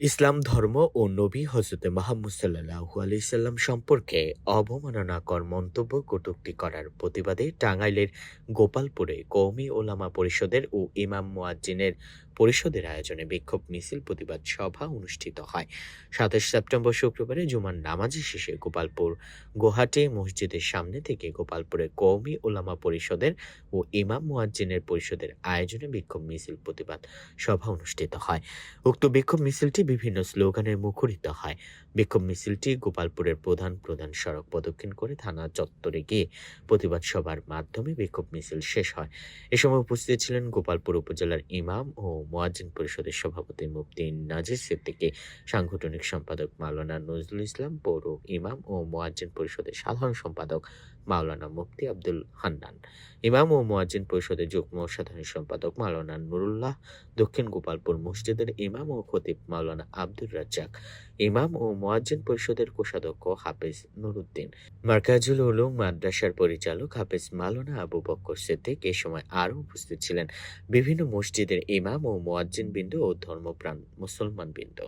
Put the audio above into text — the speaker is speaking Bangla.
ইসলাম ধর্ম ও নবী হজরত মোহাম্মদ সাল্লাহু আলাইসাল্লাম সম্পর্কে অবমাননাকর মন্তব্য কটুক্তি করার প্রতিবাদে টাঙ্গাইলের গোপালপুরে কৌমি ওলামা পরিষদের ও ইমাম মুয়াজ্জিনের পরিষদের আয়োজনে বিক্ষোভ মিছিল প্রতিবাদ সভা অনুষ্ঠিত হয়। সাতাশ সেপ্টেম্বর শুক্রবারে জুমার নামাজে শেষে গোপালপুর গুয়াহাটি মসজিদের সামনে থেকে গোপালপুরে কওমি ওলামা পরিষদের ও ইমাম মুয়াজ্জিনের পরিষদের আয়োজনে বিক্ষোভ মিছিল প্রতিবাদ সভা অনুষ্ঠিত হয়। উক্ত বিক্ষোভ মিছিলটি বিভিন্ন স্লোগানের মুখরিত হয়। বিক্ষোভ মিছিলটি গোপালপুরের প্রধান প্রধান সড়ক প্রদক্ষিণ করে থানা চত্বরে গিয়ে প্রতিবাদ সভার মাধ্যমে বিক্ষোভ মিছিল শেষ হয়। এ সময় উপস্থিত ছিলেন গোপালপুর উপজেলার ইমাম ও মোয়াজ্জিন পরিষদের সভাপতি মুফতি নাজির সিদ্দিকী, সাংগঠনিক সম্পাদক মাওলানা নজরুল ইসলাম, পৌর ইমাম ও মোয়াজ্জিন পরিষদের সাধারণ সম্পাদক মাওলানা মুফতি আব্দুল হান্নান। ইমাম ও মোয়াজ্জিন পরিষদের যুগ্ম সাধারণ সম্পাদক মাওলানা নুরুল্লাহ, দক্ষিণ গোপালপুর মসজিদের ইমাম ও খতিব মাওলানা আব্দুর রাজ্জাক, ইমাম ও মোয়াজ্জিন পরিষদের কোষাধ্যক্ষ হাফেজ নুরুদ্দিন, মার্কাজুল উলুম মাদ্রাসার পরিচালক হাফেজ মাওলানা আবু বক্কর সিদ্দিক এ সময় আরও উপস্থিত ছিলেন। বিভিন্ন মসজিদের ইমাম ও মোয়াজ্জিন বিন্দু ও ধর্মপ্রাণ মুসলমান বিন্দু।